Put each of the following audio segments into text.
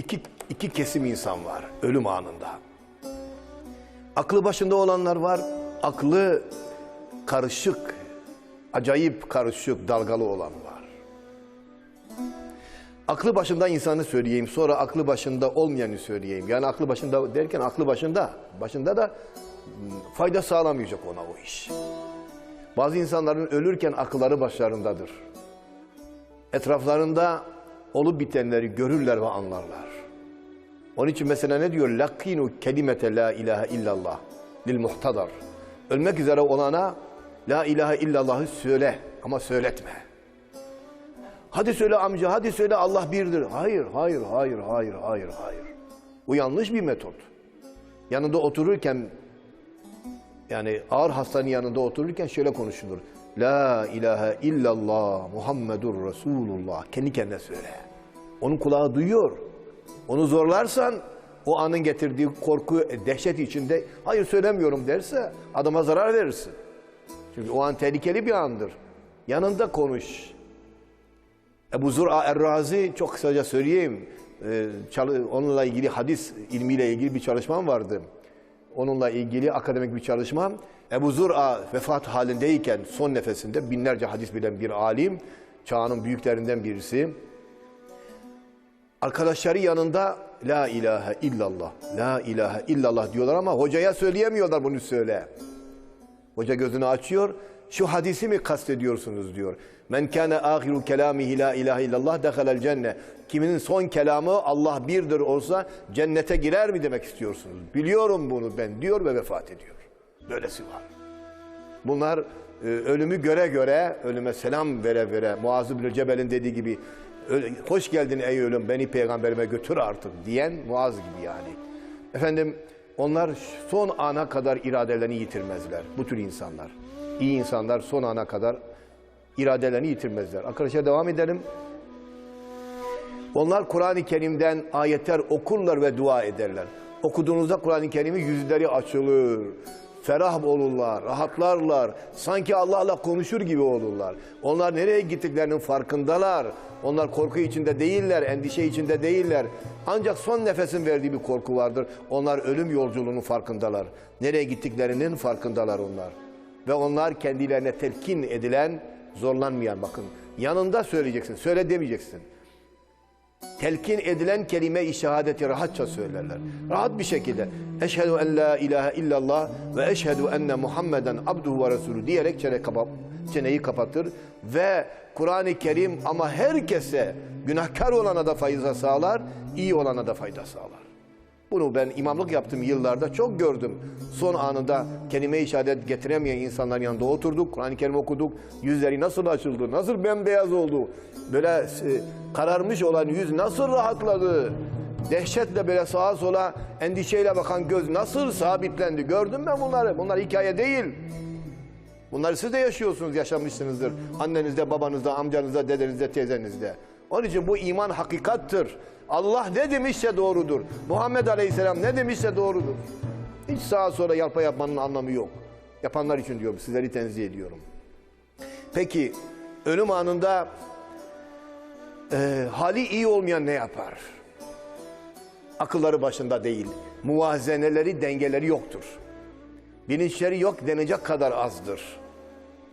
iki, iki kesim insan var ölüm anında. Aklı başında olanlar var, aklı karışık, acayip karışık, dalgalı olan var. Aklı başında insanı söyleyeyim, sonra aklı başında olmayanı söyleyeyim. Yani aklı başında derken aklı başında, başında da hmm, fayda sağlamayacak ona o iş. Bazı insanların ölürken akılları başlarındadır. Etraflarında olup bitenleri görürler ve anlarlar. Onun için mesela ne diyor? Lakinu kelimete la ilahe illallah lil muhtadar. Ölmek üzere olana la ilahe illallahı söyle ama söyletme. Hadi söyle amca, hadi söyle Allah birdir. Hayır, hayır, hayır, hayır, hayır, hayır. Bu yanlış bir metot. Yanında otururken yani ağır hastanın yanında otururken şöyle konuşulur. La ilahe illallah Muhammedur Resulullah. Kendi kendine söyle. Onun kulağı duyuyor. Onu zorlarsan o anın getirdiği korku, dehşet içinde hayır söylemiyorum derse adama zarar verirsin. Çünkü o an tehlikeli bir andır. Yanında konuş. Ebu Zur'a Er-Razi çok kısaca söyleyeyim. Ee, onunla ilgili hadis ilmiyle ilgili bir çalışmam vardı. Onunla ilgili akademik bir çalışmam. Ebu Zur'a vefat halindeyken son nefesinde binlerce hadis bilen bir alim, çağının büyüklerinden birisi. Arkadaşları yanında La ilahe illallah, La ilahe illallah diyorlar ama hocaya söyleyemiyorlar bunu söyle. Hoca gözünü açıyor. Şu hadisi mi kastediyorsunuz diyor. Men kana ahiru kelamihi la ilahe illallah dehalel cenne. Kiminin son kelamı Allah birdir olsa cennete girer mi demek istiyorsunuz? Biliyorum bunu ben diyor ve vefat ediyor. Böylesi var. Bunlar e, ölümü göre göre, ölüme selam vere vere, Muaz bin Cebel'in dediği gibi, "Öyle- hoş geldin ey ölüm, beni peygamberime götür artık diyen Muaz gibi yani. Efendim, onlar son ana kadar iradelerini yitirmezler, bu tür insanlar. İyi insanlar son ana kadar iradelerini yitirmezler. Arkadaşlar devam edelim. Onlar Kur'an-ı Kerim'den ayetler okurlar ve dua ederler. Okuduğunuzda Kur'an-ı Kerim'i yüzleri açılır. Ferah olurlar, rahatlarlar. Sanki Allah'la konuşur gibi olurlar. Onlar nereye gittiklerinin farkındalar. Onlar korku içinde değiller, endişe içinde değiller. Ancak son nefesin verdiği bir korku vardır. Onlar ölüm yolculuğunun farkındalar. Nereye gittiklerinin farkındalar onlar. Ve onlar kendilerine telkin edilen, zorlanmayan bakın. Yanında söyleyeceksin, söyle demeyeceksin telkin edilen kelime-i şehadeti rahatça söylerler. Rahat bir şekilde eşhedü en la ilahe illallah ve eşhedü enne Muhammeden abduhu ve resulü diyerek çene kapa- çeneyi kapatır ve Kur'an-ı Kerim ama herkese günahkar olana da fayda sağlar, iyi olana da fayda sağlar. Bunu ben imamlık yaptığım yıllarda çok gördüm. Son anında kelime-i şehadet getiremeyen insanların yanında oturduk. Kur'an-ı Kerim okuduk. Yüzleri nasıl açıldı, nasıl bembeyaz oldu. Böyle e, kararmış olan yüz nasıl rahatladı. Dehşetle böyle sağa sola endişeyle bakan göz nasıl sabitlendi. Gördüm ben bunları. Bunlar hikaye değil. Bunları siz de yaşıyorsunuz, yaşamışsınızdır. Annenizde, babanızda, amcanızda, dedenizde, teyzenizde. Onun için bu iman hakikattır. Allah ne demişse doğrudur. Muhammed Aleyhisselam ne demişse doğrudur. Hiç sağa sola yalpa yapmanın anlamı yok. Yapanlar için diyorum, sizleri tenzih ediyorum. Peki, ölüm anında e, hali iyi olmayan ne yapar? Akılları başında değil. Muvazeneleri, dengeleri yoktur. Bilinçleri yok denecek kadar azdır.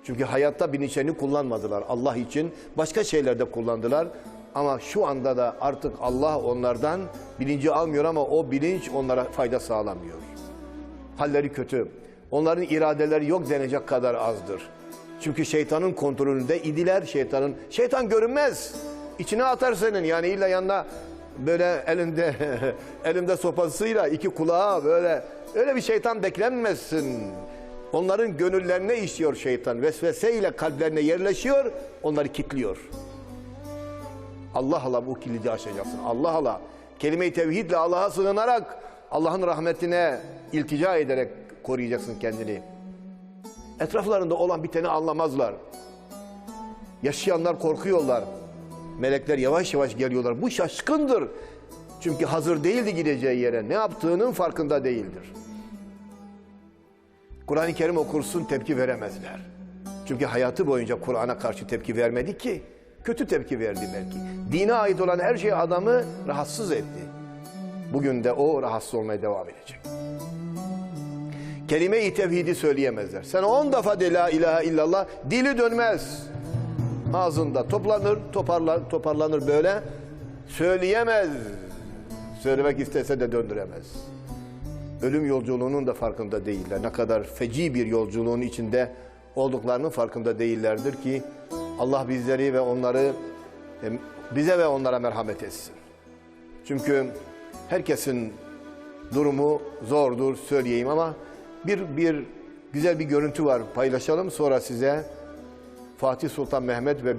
Çünkü hayatta bilinçlerini kullanmadılar Allah için. Başka şeylerde kullandılar. Ama şu anda da artık Allah onlardan bilinci almıyor ama o bilinç onlara fayda sağlamıyor. Halleri kötü. Onların iradeleri yok denecek kadar azdır. Çünkü şeytanın kontrolünde idiler. Şeytanın şeytan görünmez. İçine atar senin. Yani illa yanına böyle elinde elinde sopasıyla iki kulağa böyle öyle bir şeytan beklenmesin. Onların gönüllerine işliyor şeytan. Vesveseyle kalplerine yerleşiyor. Onları kilitliyor. Allah Allah bu kilidi aşacaksın. Allah Allah. Kelime-i tevhidle Allah'a sığınarak Allah'ın rahmetine iltica ederek koruyacaksın kendini. Etraflarında olan biteni anlamazlar. Yaşayanlar korkuyorlar. Melekler yavaş yavaş geliyorlar. Bu şaşkındır. Çünkü hazır değildi gideceği yere. Ne yaptığının farkında değildir. Kur'an-ı Kerim okursun tepki veremezler. Çünkü hayatı boyunca Kur'an'a karşı tepki vermedi ki. Kötü tepki verdi belki. Dine ait olan her şey adamı rahatsız etti. Bugün de o rahatsız olmaya devam edecek. Kelime-i tevhidi söyleyemezler. Sen on defa de la ilahe illallah dili dönmez. Ağzında toplanır, toparla, toparlanır böyle. Söyleyemez. Söylemek istese de döndüremez. Ölüm yolculuğunun da farkında değiller. Ne kadar feci bir yolculuğun içinde olduklarının farkında değillerdir ki Allah bizleri ve onları e, bize ve onlara merhamet etsin. Çünkü herkesin durumu zordur söyleyeyim ama bir bir güzel bir görüntü var paylaşalım sonra size Fatih Sultan Mehmet ve